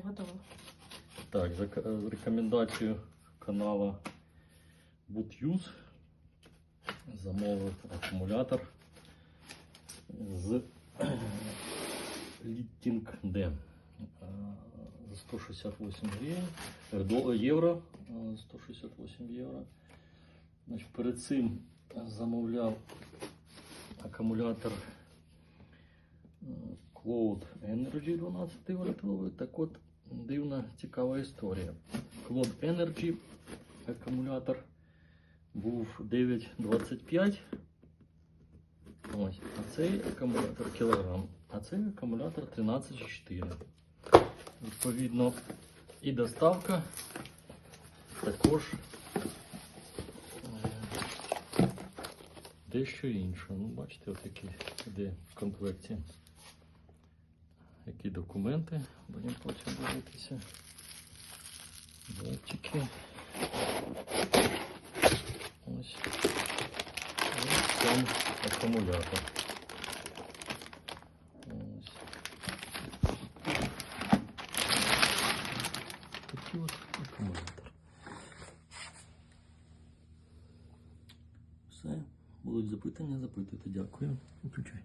Готово. Так, за рекомендацією канала BootUse замовив акумулятор з Litting D е, за 168 гривень, е, євро, е, 168 євро. Значить, перед цим замовляв акумулятор е, Cloud Energy 12 вольтовий. Так от дивна цікава історія. Cloud Energy акумулятор був 9,25. Ось, а цей акумулятор кілограм, а цей акумулятор 13,4. Відповідно, і доставка також е, дещо інше. Ну, бачите, от які іде в комплекті. Які документи, будемо потім дивитися. Датчики. Ось. Ось сам акумулятор. Ось. От акумулятор. Все. Будуть запитання, запитуйте. Дякую. Виключай.